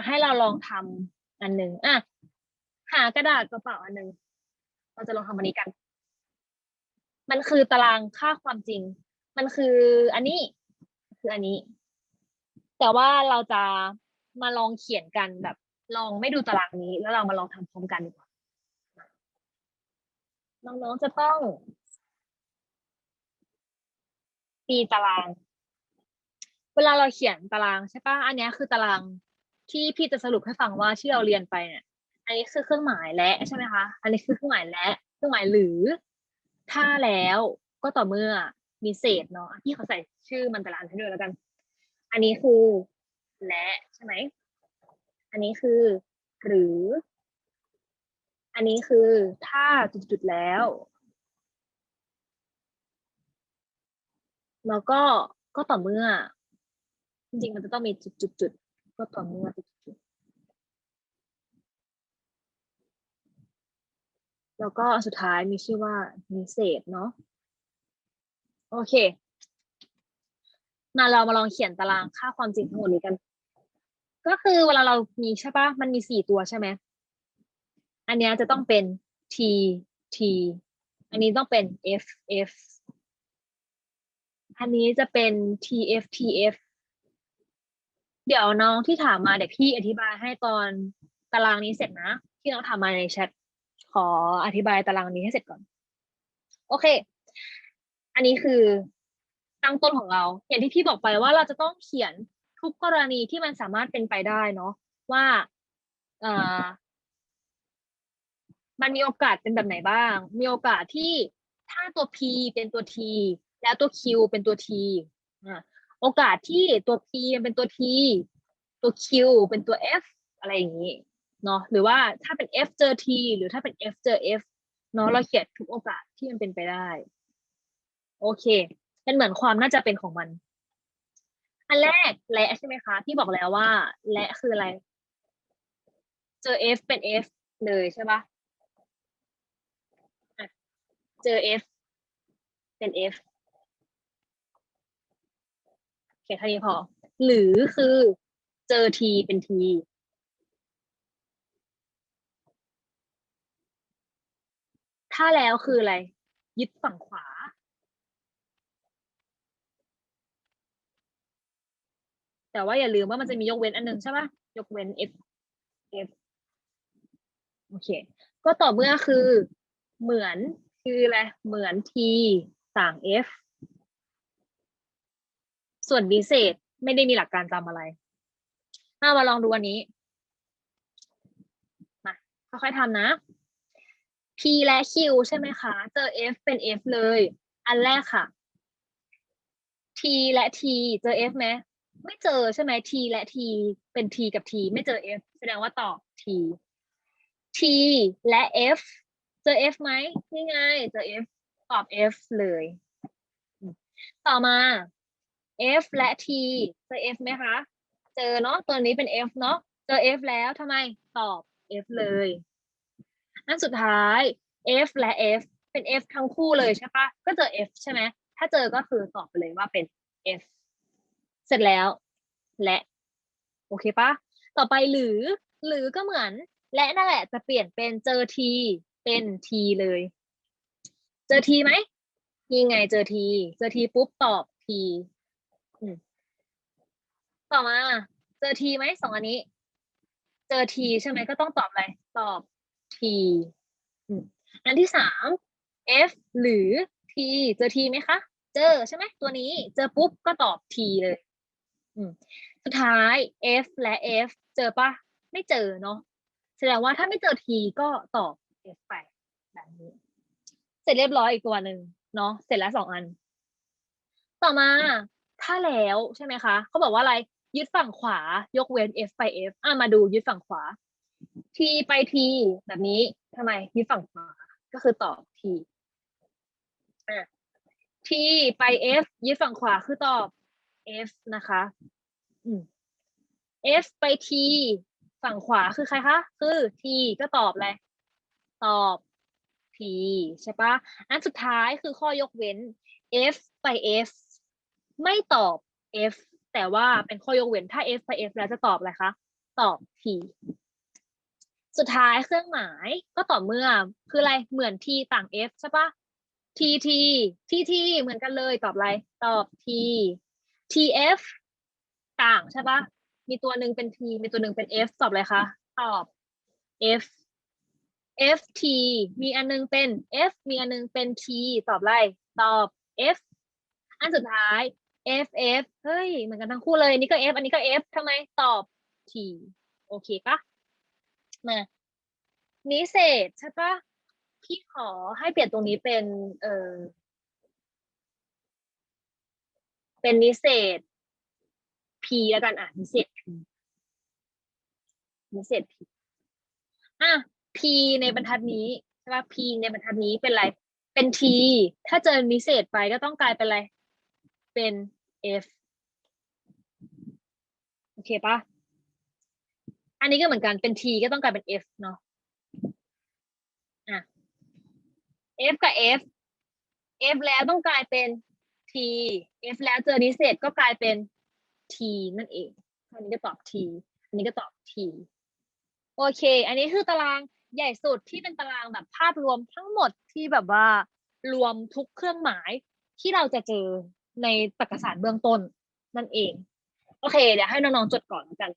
ากให้เราลองทำอันหนึ่งอะหากระดาษกระเป๋าอันหนึ่งเราจะลองทำอันนี้กัน มันคือตารางค่าความจริง มันคืออันนี้คืออันนี้ แต่ว่าเราจะมาลองเขียนกันแบบ ลองไม่ดูตารางนี้ แล้วเรามาลองทำพร้อมกันดีกว่าน้องๆจะต้องตีตาราง เวลาเราเขียนตารางใช่ปะอันนี้คือตาราง ที่พี่จะสรุปให้ฟังว่าที่เราเรียนไปเนี่ย อันนี้คือเครื่องหมายและใช่ไหมคะ อันนี้คือเครื่องหมายและเครื่องหมายหรือ ถ้าแล้วก็ต่อเมื่อมีเศษเนาะพี่เขาใส่ชื่อมันแต่ละอันให้ด้วยแล้วกัน อันนี้คือและใช่ไหม อันนี้คือ หรือ อันนี้คือถ้าจุดๆแล้ว แล้วก็ก็ต่อเมื่อ จริงๆมันจะต้องมีจุดๆ ก็ต่อเมื่อจุดแล้วก็สุดท้ายมีชื่อว่ามีเศษเนาะโอเค มาเรามาลองเขียนตารางค่าความจริงทั้งหมดนี้กัน ก็คือเวลาเรามีใช่ปะมันมีสี่ตัวใช่ไหมอันเนี้ยจะต้องเป็น t t อันนี้ต้องเป็น f f อันนี้จะเป็น tf tf เดี๋ยวน้องที่ถามมาเดี๋ยวพี่อธิบายให้ตอนตารางนี้เสร็จนะ ที่น้องถามมาในแชทขออธิบายตารางนี้ให้เสร็จก่อน โอเค อันนี้คือตั้งต้นของเรา อย่างที่พี่บอกไปว่าเราจะต้องเขียนทุกกรณีที่มันสามารถเป็นไปได้เนาะว่าเอ่อมันมีโอกาสเป็นแบบไหนบ้าง มีโอกาสที่ถ้าตัว p เป็นตัว t แล้วตัว q เป็นตัว t อะ โอกาสที่ตัว p เป็นตัว t ตัว q เป็นตัว f อะไรอย่างนี้เนาะหรือว่าถ้าเป็น f เจอ t หรือถ้าเป็น f เจอ f เนาะเราเขียนทุกโอกาสที่มันเป็นไปได้ โอเค เป็นเหมือนความน่าจะเป็นของมัน อันแรกและใช่ไหมคะที่บอกแล้วว่า และคืออะไร เจอ f เป็น f เลยใช่ปะะเจอ f เป็น f โอเคเท่านี้พอ หรือคือเจอ t เป็น t ถ้าแล้วคืออะไร ยึดฝั่งขวา แต่ว่าอย่าลืมว่ามันจะมียกเว้นอันหนึงใช่ปะยกเว้น f f โอเค ก็ต่อเมื่อคือเหมือนคืออะไรเหมือน t ต่าง f ส่วนพิเศษไม่ได้มีหลักการจำอะไรมามาลองดูอันนี้ มาค่อยๆทำนะ p และ q ใช่ไหมคะ เจอ f เป็น f เลย อันแรกค่ะ t และ t เจอ f ไหมไม่เจอใช่ไหม t และ t เป็น t กับ t ไม่เจอ f แสดงว่าตอบ t t และ f เจอ f ไหมนี่ไงเจอ f ตอบ f เลย ต่อมา f และ t เจอ f ไหมคะ เจอเนาะตัวนี้เป็น f เนาะเจอ f แล้วทำไมตอบ f เลยอันสุดท้าย f และ f เป็น f ทั้งคู่เลยใช่ปะก็เจอ f ใช่ไหมถ้าเจอก็คือตอบไปเลยว่าเป็น f เสร็จแล้ว และ โอเคปะต่อไปหรือ หรือก็เหมือน และนั่นแหละจะเปลี่ยนเป็นเจอ t เป็น t เลย เจอ t ไหมนี่ไงเจอ t เจอ t ปุ๊บตอบ t อืมต่อมา เจอ t ไหมสองอันนี้ เจอ t ใช่ไหมก็ต้องตอบอะไร ตอบ t อืมอันที่สาม f หรือ t เจอ t ไหมคะ เจอใช่ไหมตัวนี้ เจอปุ๊บก็ตอบ t เลยสุดท้าย f และ f เจอปะไม่เจอเนาะแสดงว่าถ้าไม่เจอ t ก็ตอบ f ไปแบบนี้ เสร็จเรียบร้อยอีกตัวหนึ่งเนาะเสร็จแล้วสองอัน ต่อมา ถ้าแล้วใช่ไหมคะเขาบอกว่าอะไรยึดฝั่งขวายกเว้น f ไป f อะมาดูยึดฝั่งขวา t ไป t แบบนี้ทำไมยึดฝั่งขวาก็คือตอบ t อะ t ไป f ยึดฝั่งขวาคือตอบ f นะคะอืม f ไป t ฝั่งขวาคือใครคะ คือ t ก็ตอบอะไรตอบ t ใช่ปะอันสุดท้ายคือข้อยกเว้น f ไป f ไม่ตอบ f แต่ว่าเป็นข้อยกเว้นถ้า f ไป f แล้วจะตอบอะไรคะ ตอบ T สุดท้ายเครื่องหมายก็ต่อเมื่อคืออะไรเหมือน T ต่าง F ใช่ปะ T T T T เหมือนกันเลยตอบอะไร ตอบ T T F ต่างใช่ปะมีตัวหนึ่งเป็น T มีตัวหนึ่งเป็น F ตอบอะไรคะ ตอบ F F T มีอันนึงเป็น F มีอันนึงเป็น T ตอบอะไร ตอบ F อันสุดท้าย F F เฮ้ย เหมือนกันทั้งคู่เลยอันนี้ก็ F อันนี้ก็ F ทำไมตอบ T โอเคปะมานิเศษใช่ปะพี่ขอให้เปลี่ยนตรงนี้เป็น เออเป็นนิเศษ P แล้วกันอะนิเศษ P นิเศษ P อะ P ในบรรทัดนี้ใช่ปะ P ในบรรทัดนี้เป็นอะไร เป็น T ถ้าเจอนิเศษไปก็ต้องกลายเป็นอะไร เป็น F โอเคปะอันนี้ก็เหมือนกันเป็น T ก็ต้องกลายเป็น F เนาะอะ F กับ F F แล้วต้องกลายเป็น T F แล้วเจอนิเศษก็กลายเป็น T นั่นเองอันนี้ก็ตอบ T อันนี้ก็ตอบ T โอเค อันนี้คือตารางใหญ่สุดที่เป็นตารางแบบภาพรวมทั้งหมดที่แบบว่ารวมทุกเครื่องหมายที่เราจะเจอ ในตรรกศาสตร์เบื้องต้นนั่นเอง โอเค เดี๋ยวให้น้องๆจดก่อนกัน